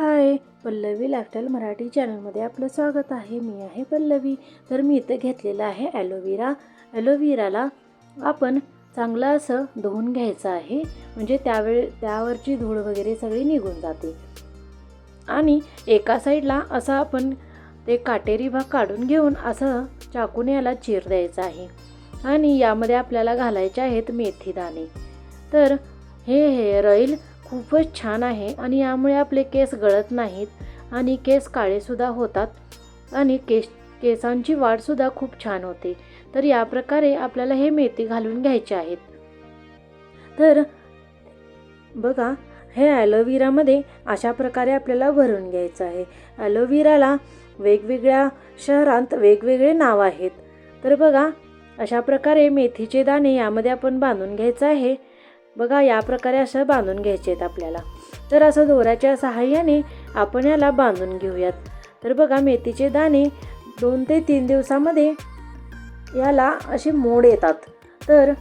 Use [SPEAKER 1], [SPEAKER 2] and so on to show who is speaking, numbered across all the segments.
[SPEAKER 1] हाय Pallavi lifestyle Marathi चॅनलमध्ये आपलं स्वागत आहे. मी आहे पल्लवी. तर मी इथं घेतलेलं आहे ॲलोवेरा ॲलोवेराला आपण चांगलं असं धुवून घ्यायचं आहे. म्हणजे त्यावेळ त्यावरची धूळ वगैरे सगळी निघून जाते. आणि एका साईडला असं आपण ते काटेरी भाग काढून घेऊन असं चाकूने याला चीर द्यायचं आहे. आणि यामध्ये आपल्याला घालायचे आहेत मेथी दाणे. तर हे हेअर ऑइल खूपच छान आहे आणि यामुळे आपले केस गळत नाहीत आणि केस काळेसुद्धा होतात आणि केस केसांची वाढसुद्धा खूप छान होते. तर या प्रकारे आपल्याला हे मेथी घालून घ्यायचे आहेत. तर बघा हे ॲलोविरामध्ये अशा प्रकारे आपल्याला भरून घ्यायचं आहे. ॲलोविराला वेगवेगळ्या शहरांत वेगवेगळे नाव आहेत. तर बघा अशा प्रकारे मेथीचे दाणे यामध्ये आपण बांधून घ्यायचं आहे. बघा या प्रकारे असं बांधून घ्यायचे आहेत आपल्याला. तर असं दोऱ्याच्या सहाय्याने आपण याला बांधून घेऊयात. तर बघा मेथीचे दाणे दोन ते तीन दिवसामध्ये याला असे मोड येतात. तर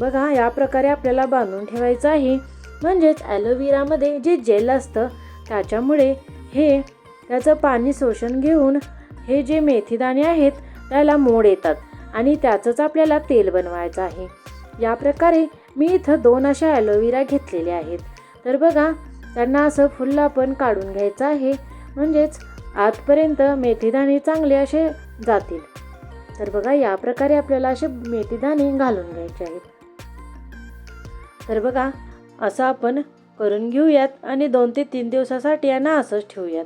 [SPEAKER 1] बघा या प्रकारे आपल्याला बांधून ठेवायचं आहे. म्हणजेच ॲलोवेरामध्ये जे जेल असतं त्याच्यामुळे हे त्याचं पाणी शोषण घेऊन हे जे मेथीदाणे आहेत त्याला मोड येतात. आणि त्याचंच आपल्याला तेल बनवायचं आहे. या प्रकारे मी इथं दोन अशा ॲलोवेरा घेतलेल्या आहेत. तर बघा त्यांना असं फुल्ला पण काढून घ्यायचं आहे. म्हणजेच आतपर्यंत मेथीदाणे चांगले असे जातील. तर बघा या प्रकारे आपल्याला असे मेथीदाणे घालून घ्यायचे आहेत. तर बघा असं आपण करून घेऊयात आणि दोन ते तीन दिवसासाठी यांना असंच ठेवूयात.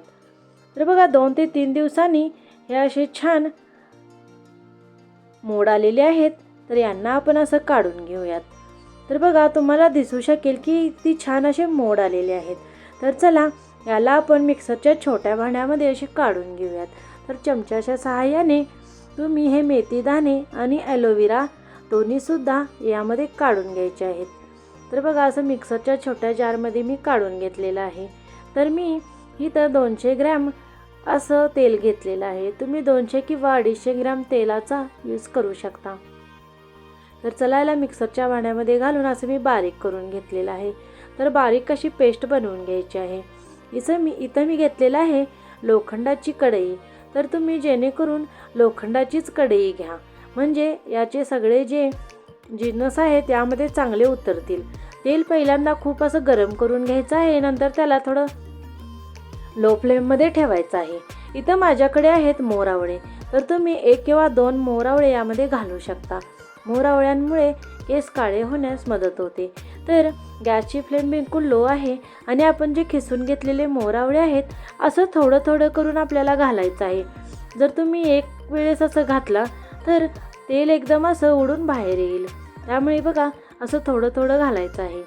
[SPEAKER 1] तर बघा दोन ते तीन दिवसांनी हे असे छान मोड आलेले आहेत. तर यांना आपण असं काढून घेऊयात. तर बघा तुम्हाला दिसू शकेल की ती छान असे मोड आलेले आहेत. तर चला याला आपण मिक्सरच्या छोट्या भांड्यामध्ये असे काढून घेऊयात. तर चमच्याच्या सहाय्याने तुम्ही हे मेथीदाणे आणि ॲलोवेरा दोन्हीसुद्धा यामध्ये काढून घ्यायचे आहेत. तर बघा असं मिक्सरच्या छोट्या जारमध्ये मी काढून घेतलेलं आहे. तर मी इथं दोनशे ग्रॅम असं तेल घेतलेलं आहे. तुम्ही दोनशे किंवा अडीचशे ग्रॅम तेलाचा यूज करू शकता. तर चलायला मिक्सरच्या भांड्यामध्ये घालून असं मी बारीक करून घेतलेलं आहे. तर बारीक कशी पेस्ट बनवून घ्यायची आहे? इथं मी इथं मी घेतलेलं आहे लोखंडाची कढई. तर तुम्ही जेणेकरून लोखंडाचीच कढई घ्या. म्हणजे याचे सगळे जे जिन्नस आहेत त्यामध्ये चांगले उतरतील. तेल पहिल्यांदा खूप असं गरम करून घ्यायचं आहे. नंतर त्याला थोडं लो फ्लेममध्ये ठेवायचं आहे. इथं माझ्याकडे आहेत मोरावळे तर तुम्ही एक किंवा दोन मोरावळे यामध्ये घालू शकता. मोरावळ्यांमुळे केस काळे होण्यास मदत होते. तर गॅसची फ्लेम बिलकुल लो आहे आणि आपण जे खिसून घेतलेले मोरावळे आहेत असं थोडं थोडं करून आपल्याला घालायचं आहे. जर तुम्ही एक वेळेस असं घातला तर तेल एकदम असं उडून बाहेर येईल. त्यामुळे बघा असं थोडं थोडं घालायचं आहे.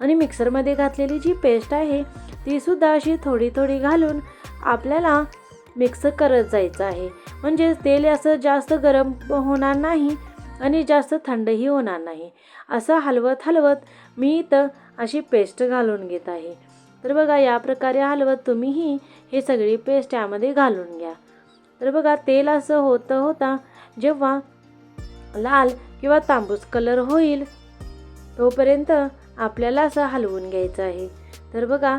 [SPEAKER 1] आणि मिक्सरमध्ये घातलेली जी पेस्ट आहे तीसुद्धा अशी थोडी थोडी घालून आपल्याला मिक्स करत जायचं आहे. म्हणजे तेल असं जास्त गरम होणार नाही आणि जास्त थंडही होणार नाही. असं हलवत हलवत मी इथं अशी पेस्ट घालून घेत आहे. तर बघा या प्रकारे हलवत तुम्हीही हे सगळी पेस्ट यामध्ये घालून घ्या. तर बघा तेल असं होतं होता जेव्हा लाल किंवा तांबूस कलर होईल तोपर्यंत आपल्याला असं हलवून घ्यायचं आहे. तर बघा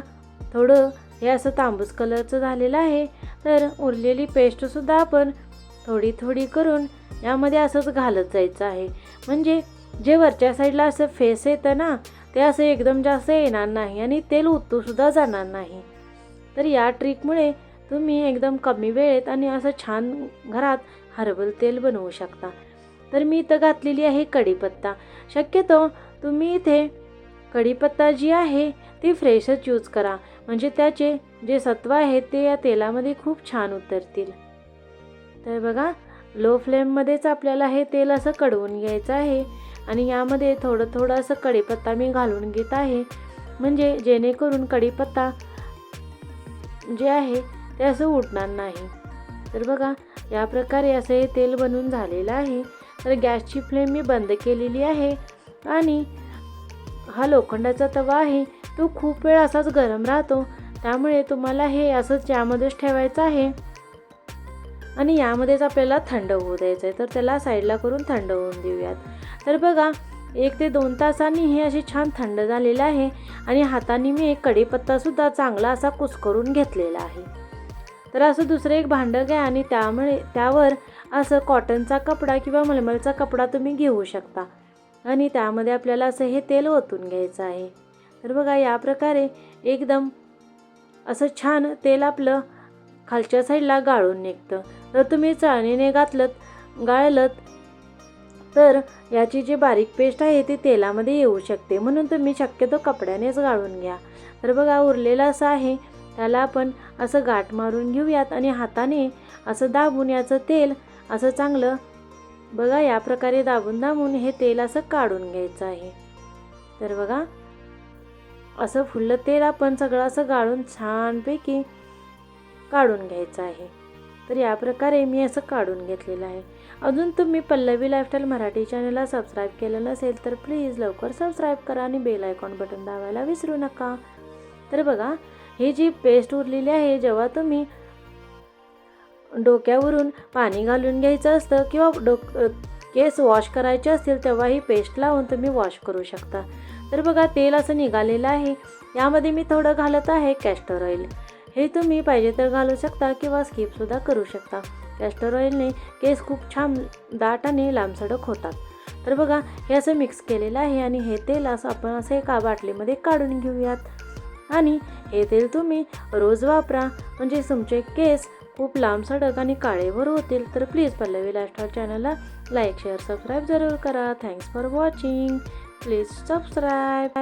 [SPEAKER 1] थोडं हे असं तांबूस कलरचं झालेलं आहे. तर उरलेली पेस्टसुद्धा आपण थोडी थोडी करून यामध्ये असंच घालत जायचं आहे. म्हणजे जे वरच्या साईडला असं फेस येतं ना ते असं एकदम जास्त येणार नाही आणि तेल उतूसुद्धा जाणार नाही. तर या ट्रिकमुळे तुम्ही एकदम कमी वेळेत आणि असं छान घरात हर्बल तेल बनवू शकता. तर मी इथं घातलेली आहे कढीपत्ता. शक्यतो तुम्ही इथे कढीपत्ता जी आहे ती फ्रेशच यूज करा. म्हणजे त्याचे जे सत्व आहेत ते या तेलामध्ये खूप छान उतरतील. तर बघा लो फ्लेममध्येच आपल्याला हे तेल असं कडवून घ्यायचं आहे. आणि यामध्ये थोडं थोडं असं कढीपत्ता मी घालून घेत आहे. म्हणजे जेणेकरून कढीपत्ता जे आहे ते असं उठणार नाही. तर बघा या प्रकारे असं हे तेल बनवून झालेलं आहे. तर गॅसची फ्लेम मी बंद केलेली आहे. आणि हा लोखंडाचा तवा आहे तो खूप वेळ असाच गरम राहतो. त्यामुळे तुम्हाला हे असंच यामध्येच ठेवायचं आहे. आणि यामध्येच आपल्याला थंड होऊ द्यायचं आहे तर त्याला साईडला करून थंड होऊन देऊयात. तर बघा एक ते दोन तासांनी हे असे छान थंड झालेलं आहे आणि हाताने मी एक कढीपत्तासुद्धा चांगला असा कुस्करून घेतलेला आहे. तर असं दुसरं एक भांडं घ्या आणि त्यामुळे त्यावर असं कॉटनचा कपडा किंवा मलमलचा कपडा तुम्ही घेऊ शकता. आणि त्यामध्ये आपल्याला असं हे तेल ओतून घ्यायचं आहे. तर बघा या प्रकारे एकदम असं छान तेल आपलं खालच्या साईडला गाळून निघतं. तर तुम्ही चाळणीने घातलं गाळलत तर याची जी बारीक पेस्ट आहे ती तेलामध्ये येऊ शकते. म्हणून तुम्ही शक्यतो कपड्यानेच गाळून घ्या. तर बघा उरलेलं असं आहे. त्याला आपण असं गाठ मारून घेऊयात आणि हाताने असं दाबून याचं तेल असं चांगलं बघा या प्रकारे दाबून दाबून हे तेल असं काढून घ्यायचं आहे. तर बघा असं फुललं तेल आपण सगळं असं गाळून छानपैकी काढून घ्यायचं आहे. तर या प्रकारे मी असं काढून घेतलेलं आहे. अजून तुम्ही पल्लवी लाईफस्टाईल मराठी चॅनलला सबस्क्राईब केलं नसेल तर प्लीज लवकर सबस्क्राईब करा आणि बेल आयकॉन बटन दाबायला विसरू नका. तर बघा ही जी पेस्ट उरलेली आहे जेव्हा तुम्ही डोक्यावरून पाणी घालून घ्यायचं असतं किंवा डोक केस वॉश करायचे असतील तेव्हा ही पेस्ट लावून तुम्ही वॉश करू शकता. तर बघा तेल असं निघालेलं आहे. यामध्ये मी थोडं घालत आहे कॅस्टर ऑइल हे तुम्ही पाहिजे तर घालू शकता किंवा स्किपसुद्धा करू शकता. कॅस्टर ऑइलने केस खूप छान दाट आणि लांबसडक होतात. तर बघा हे असं मिक्स केलेलं आहे आणि हे तेल असं आपण असं एका बाटलीमध्ये काढून घेऊयात. आणि हे तेल तुम्ही रोज वापरा. म्हणजे तुमचे केस खूप लांबसडक आणि काळेवर होतील. तर प्लीज पल्लवी लाईफस्टाईल चॅनलला लाईक शेअर सबस्क्राईब जरूर करा. Thanks for watching please subscribe